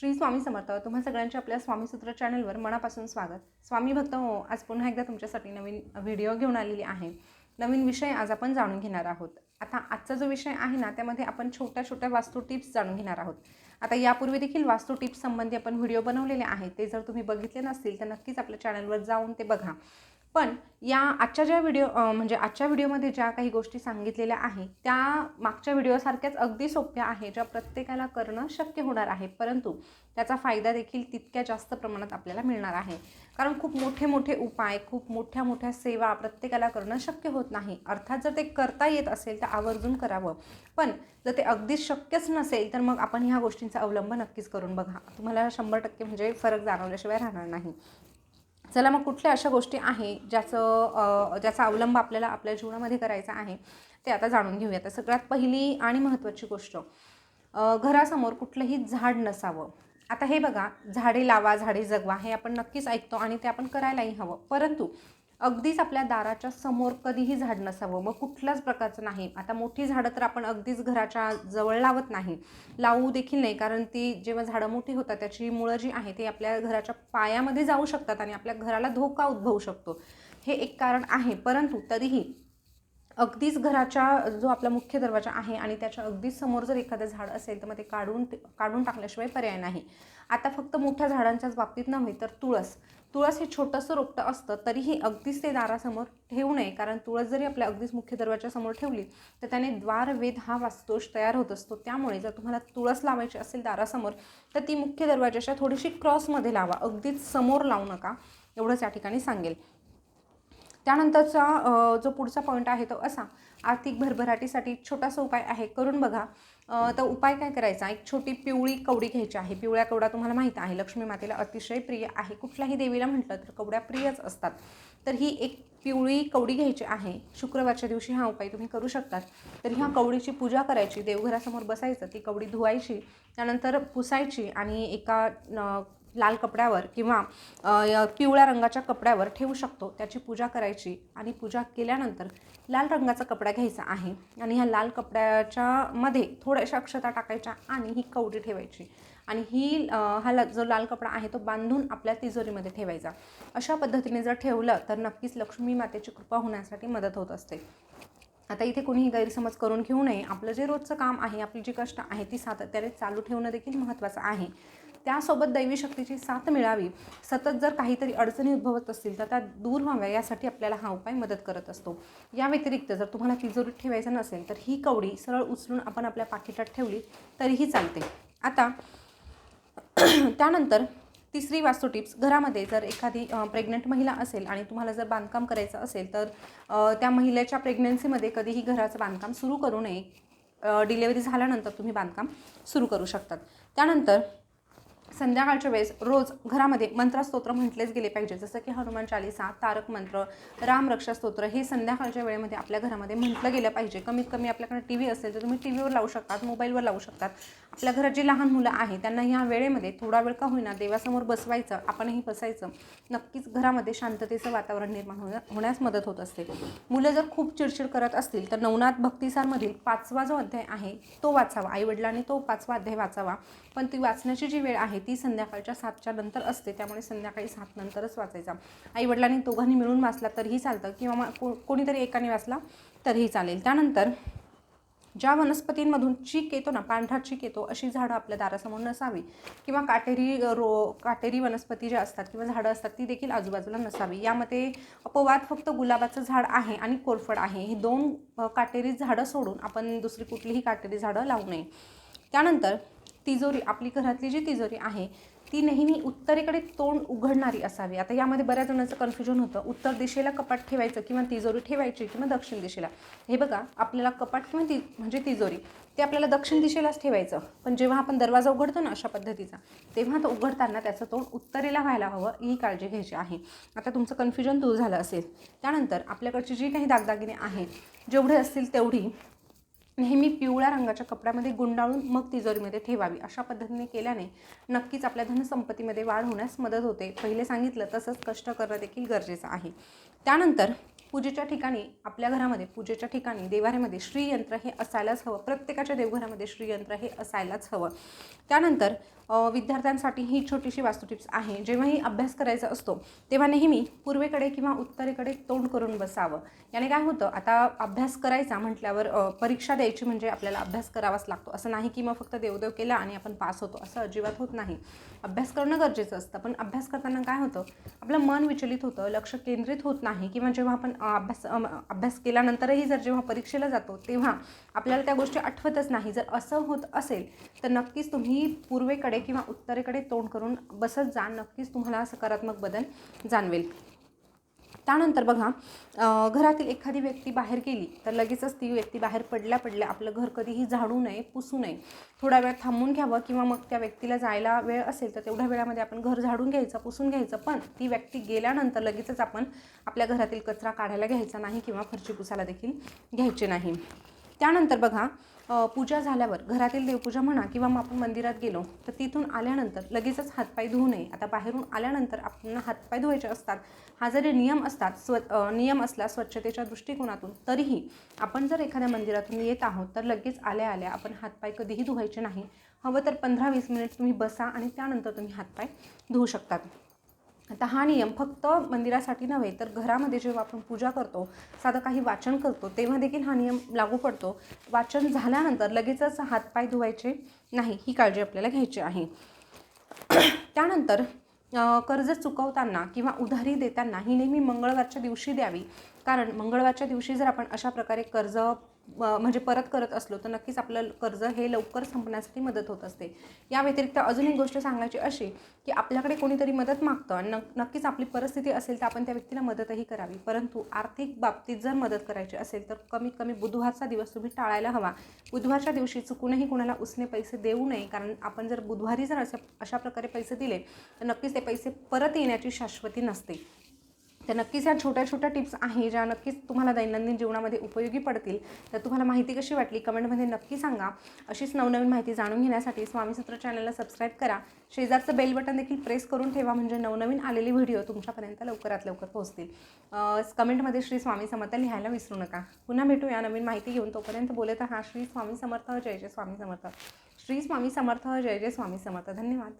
श्री स्वामी समर्थ. तुम्हा सगळ्यांचे आपल्या स्वामीसूत्र चॅनलवर मनापासून स्वागत. स्वामी भक्त हो आज पुन्हा एकदा तुमच्यासाठी नवीन व्हिडिओ घेऊन आलेली आहे. नवीन विषय आज आपण जाणून घेणार आहोत. आता आजचा जो विषय आहे ना त्यामध्ये आपण छोट्या छोट्या वास्तू टिप्स जाणून घेणार आहोत. आता यापूर्वी देखील वास्तू टिप्स संबंधी आपण व्हिडिओ बनवलेले आहेत. ते जर तुम्ही बघितले नसतील तर नक्कीच आपल्या चॅनलवर जाऊन ते बघा. पण या आजच्या ज्या व्हिडिओ म्हणजे आजच्या व्हिडिओमध्ये ज्या काही गोष्टी सांगितलेल्या आहेत त्या मागच्या व्हिडिओसारख्याच अगदी सोप्या आहे ज्या प्रत्येकाला करणं शक्य होणार आहे. परंतु त्याचा फायदा देखील तितक्या जास्त प्रमाणात आपल्याला मिळणार आहे. कारण खूप मोठे मोठे उपाय खूप मोठ्या मोठ्या सेवा प्रत्येकाला करणं शक्य होत नाही. अर्थात जर ते करता येत असेल तर आवर्जून करावं. पण जर ते अगदीच शक्यच नसेल तर मग आपण ह्या गोष्टींचा अवलंब नक्कीच करून बघा. तुम्हाला शंभर टक्के म्हणजे फरक जाणवल्याशिवाय राहणार नाही. चला मग कुठल्या अशा गोष्टी आहे ज्याचं ज्याचा अवलंब आपल्याला आपल्या जीवनामध्ये करायचा आहे ते आता जाणून घेऊया तर सगळ्यात पहिली आणि महत्त्वाची गोष्ट घरासमोर कुठलंही झाड नसावं. आता हे बघा झाडे लावा झाडे जगवा हे आपण नक्कीच ऐकतो आणि ते आपण करायलाही हवं. परंतु अगदीच आपल्या दाराच्या समोर कधीही झाड नसावं. मग कुठल्याच प्रकारचं नाही. आता मोठी झाडं तर आपण अगदीच घराच्या जवळ लावत नाही. लावू देखील नाही. कारण ती जेव्हा झाडं मोठी होतात त्याची मुळं जी आहे ते आपल्या घराच्या पायामध्ये जाऊ शकतात आणि आपल्या घराला धोका उद्भवू शकतो. हे एक कारण आहे. परंतु तरीही अगदीच घराच्या जो आपला मुख्य दरवाजा आहे आणि त्याच्या अगदीच समोर जर एखादं झाड असेल तर मग ते काढून काढून टाकल्याशिवाय पर्याय नाही. आता फक्त मोठ्या झाडांच्याच बाबतीत नव्हे तर तुळस. तुळस हे छोटंसं रोपटं असतं तरीही अगदीच ते दारासमोर ठेवू नये. कारण तुळस जरी आपल्या अगदीच मुख्य दरवाजासमोर ठेवली तर त्याने द्वारवेद हा वास्तोष तयार होत असतो. त्यामुळे जर तुम्हाला तुळस लावायची असेल दारासमोर तर ती मुख्य दरवाजाच्या थोडीशी क्रॉसमध्ये लावा. अगदीच समोर लावू नका एवढंच या ठिकाणी सांगेल. त्यानंतरचा जो पुढचा पॉईंट आहे तो असा. आर्थिक भरभराटीसाठी छोटासा उपाय आहे. करून बघा. तर उपाय काय करायचा? एक छोटी पिवळी कवडी घ्यायची आहे. पिवळ्या कवडा तुम्हाला माहीत आहे. लक्ष्मी मातेला अतिशय प्रिय आहे. कुठल्याही देवीला म्हटलं तर कवड्या प्रियच असतात. तर ही एक पिवळी कवडी घ्यायची आहे. शुक्रवारच्या दिवशी हा उपाय तुम्ही करू शकतात. तर ह्या कवडीची पूजा करायची. देवघरासमोर बसायचं. ती कवडी धुवायची. त्यानंतर पुसायची आणि एका लाल कपड्यावर किंवा पिवळ्या रंगाच्या कपड्यावर ठेवू शकतो. त्याची पूजा करायची आणि पूजा केल्यानंतर लाल रंगाचा कपडा घ्यायचा आहे आणि ह्या लाल कपड्याच्या मध्ये थोड्याशा अक्षता टाकायच्या आणि ही कवडी ठेवायची. आणि ही हा ला- जो लाल कपडा आहे तो बांधून आपल्या तिजोरीमध्ये ठेवायचा. अशा पद्धतीने जर ठेवलं तर नक्कीच लक्ष्मी मातेची कृपा होण्यासाठी मदत होत असते. आता इथे कोणीही गैरसमज करून घेऊ नये. आपलं जे रोजचं काम आहे आपली जी कष्ट आहे ती सातत्याने चालू ठेवणं देखील महत्त्वाचं आहे. त्यासोबत दैवी शक्तीची साथ मिळावी. सतत जर काहीतरी अडचणी उद्भवत असतील तर त्या दूर व्हाव्या यासाठी आपल्याला हा उपाय मदत करत असतो. या व्यतिरिक्त जर तुम्हाला तिजोरीत ठेवायचं नसेल तर ही कवडी सरळ उचलून आपण आपल्या पाकिटात ठेवली तरीही चालते. आता त्यानंतर तिसरी वास्तू टिप्स. घरामध्ये जर एखादी प्रेग्नंट महिला असेल आणि तुम्हाला जर बांधकाम करायचं असेल तर त्या महिलेच्या प्रेग्नन्सीमध्ये कधीही घराचं बांधकाम सुरू करू नये. डिलेवरी झाल्यानंतर तुम्ही बांधकाम सुरू करू शकतात. त्यानंतर संध्याकाळच्या वेळेस रोज घरामध्ये मंत्रस्तोत्र म्हटलेच गेले पाहिजे. जसं की हनुमान चालिसा तारक मंत्र रामरक्षा स्तोत्र हे संध्याकाळच्या वेळेमध्ये आपल्या घरामध्ये म्हटलं गेलं पाहिजे. कमीत कमी आपल्याकडे टी व्ही असेल तर तुम्ही टी व्हीवर लावू शकतात मोबाईलवर लावू शकतात. आपल्या घरात जी लहान मुलं आहेत त्यांना ह्या वेळेमध्ये थोडा वेळ का होईना देवासमोर बसवायचं आपणही बसायचं नक्कीच घरामध्ये शांततेचं वातावरण निर्माण होण्या होण्यास मदत होत असते. मुलं जर खूप चिडचिड करत असतील तर नवनाथ भक्तिसारमधील पाचवा जो अध्याय आहे तो वाचावा. आईवडिलांनी तो पाचवा अध्याय वाचावा. पण ती वाचण्याची जी वेळ आहे ती संध्याकाळच्या सातच्या नंतर असते त्यामुळे संध्याकाळी सात नंतरच वाचायचा. आईवडिलांनी दोघांनी मिळून वाचला तरीही चालतं. किंवा मग को कोणीतरी एकाने वाचला तरीही चालेल. त्यानंतर ज्या वनस्पतींमधून चीक येतो ना पांढरा चीक येतो अशी झाडं आपल्या दारासमोर नसावी. किंवा काटेरी रो काटेरी वनस्पती ज्या असतात किंवा झाडं असतात ती देखील आजूबाजूला नसावी. यामध्ये अपवाद फक्त गुलाबाचं झाड आहे आणि कोरफड आहे. ही दोन काटेरी झाडं सोडून आपण दुसरी कुठलीही काटेरी झाडं लावू नये. त्यानंतर तिजोरी आपली घरातली जी तिजोरी आहे ती नेहमी उत्तरेकडे तोंड उघडणारी असावी. आता यामध्ये बऱ्याच जणांचं कन्फ्युजन होतं. उत्तर दिशेला कपाट ठेवायचं किंवा तिजोरी ठेवायची किंवा दक्षिण दिशेला. हे बघा आपल्याला कपाट किंवा ती म्हणजे तिजोरी ते आपल्याला दक्षिण दिशेलाच ठेवायचं. पण जेव्हा आपण दरवाजा उघडतो ना अशा पद्धतीचा तेव्हा तो उघडताना त्याचं तोंड उत्तरेला व्हायला हवं ही काळजी घ्यायची आहे. आता तुमचं कन्फ्युजन दूर झालं असेल. त्यानंतर आपल्याकडची जी काही दागदागिने आहेत जेवढे असतील तेवढी नेहमी पिवळ्या रंगाच्या कपड्यामध्ये गुंडाळून मग तिजोरीमध्ये ठेवावी. अशा पद्धतीने केल्याने नक्कीच आपल्या धनसंपत्तीमध्ये वाढ होण्यास मदत होते. पहिले सांगितलं तसंच कष्ट करणं देखील गरजेचं आहे. त्यानंतर पूजेच्या ठिकाणी आपल्या घरामध्ये पूजेच्या ठिकाणी देवाऱ्यामध्ये श्रीयंत्र हे असायलाच हवं. प्रत्येकाच्या देवघरामध्ये श्रीयंत्र हे असायलाच हवं. त्यानंतर विद्यार्थ्यांसाठी ही छोटीशी वास्तू टिप्स आहे. जेव्हाही अभ्यास करायचा असतो तेव्हा नेहमी पूर्वेकडे किंवा उत्तरेकडे तोंड करून बसावं. याने काय होतं आता अभ्यास करायचा म्हटल्यावर परीक्षा द्यायची म्हणजे आपल्याला अभ्यास करावाच लागतो. असं नाही की मग फक्त देवदेव केला आणि आपण पास होतो. असं अजिबात होत नाही. अभ्यास करणं गरजेचं असतं. पण अभ्यास करताना काय होतं आपलं मन विचलित होतं लक्ष केंद्रित होत नाही किंवा जेव्हा आपण अभ्यास अभ्यास केल्यानंतरही जर जेव्हा परीक्षेला जातो तेव्हा आपल्याला त्या गोष्टी आठवतच नाही. जर असं होत असेल तर नक्कीच तुम्ही पूर्वेकडे किंवा उत्तरेकडे तोंड करून बसत जा. नक्कीच तुम्हाला सकारात्मक बदल जाणवेल. त्यानंतर बघा घरातील एखादी व्यक्ती बाहेर गेली तर लगेचच ती व्यक्ती बाहेर पडल्या पडल्या आपलं घर कधीही झाडू नये पुसू नये. थोडा वेळ थांबून घ्यावं किंवा मग त्या व्यक्तीला जायला वेळ असेल तर तेवढ्या वेळामध्ये आपण घर झाडून घ्यायचं पुसून घ्यायचं. पण ती व्यक्ती गेल्यानंतर लगेचच आपण आपल्या घरातील कचरा काढायला घ्यायचा नाही किंवा फरची पुसायला देखील घ्यायचे नाही. त्यानंतर बघा पूजा झाल्यावर घरातील देवपूजा म्हणा किंवा मग आपण मंदिरात गेलो तर तिथून आल्यानंतर लगेचच हातपाय धुवू नये. आता बाहेरून आल्यानंतर आपण हातपाय धुवायचे असतात. हा जरी नियम असतात स्व नियम असला स्वच्छतेच्या दृष्टिकोनातून तरीही आपण जर एखाद्या मंदिरातून येत आहोत तर लगेच आल्या आल्या आपण हातपाय कधीही धुवायचे नाही. हवं तर पंधरा वीस मिनिट तुम्ही बसा आणि त्यानंतर तुम्ही हातपाय धुवू शकतात. आता हा नियम फक्त मंदिरासाठी नव्हे तर घरामध्ये जेव्हा आपण पूजा करतो साधं काही वाचन करतो तेव्हा देखील हा नियम लागू पडतो. वाचन झाल्यानंतर लगेचच हातपाय धुवायचे नाही ही काळजी आपल्याला घ्यायची आहे. त्यानंतर कर्ज चुकवताना किंवा उधारी देताना ही नेहमी मंगळवारच्या दिवशी द्यावी. कारण मंगळवारच्या दिवशी जर आपण अशा प्रकारे कर्ज म्हणजे परत करत असलो तर नक्कीच आपलं कर्ज हे लवकर संपण्यासाठी मदत होत असते. या व्यतिरिक्त अजून एक गोष्ट सांगायची अशी की आपल्याकडे कोणीतरी मदत मागतं आणि नक्कीच आपली परिस्थिती असेल तर आपण त्या व्यक्तीला मदतही करावी. परंतु आर्थिक बाबतीत जर मदत करायची असेल तर कमीत कमी बुधवारचा दिवस तुम्ही टाळायला हवा. बुधवारच्या दिवशी चुकूनही कोणाला उसने पैसे देऊ नये कारण आपण जर बुधवारी जर अशा अशा प्रकारे पैसे दिले तर नक्कीच ते पैसे परत येण्याची शाश्वती नसते. तर नक्कीच या छोट्या छोट्या टिप्स आहे ज्या नक्कीच तुम्हाला दैनंदिन जीवनामध्ये उपयोगी पडतील. तर तुम्हाला माहिती कशी वाटली कमेंटमध्ये नक्की सांगा. अशीच नवनवीन माहिती जाणून घेण्यासाठी स्वामीसूत्र चॅनलला सबस्क्राईब करा. शेजारचं बेल बटन देखील प्रेस करून ठेवा म्हणजे नवनवीन आलेली व्हिडिओ तुमच्यापर्यंत लवकरात लवकर पोहोचतील. कमेंटमध्ये श्री स्वामी समर्थ लिहायला विसरू नका. पुन्हा भेटूया नवीन माहिती घेऊन. तोपर्यंत बोलत हा श्री स्वामी समर्थ जय जय स्वामी समर्थ. श्री स्वामी समर्थ जय जय स्वामी समर्थ. धन्यवाद.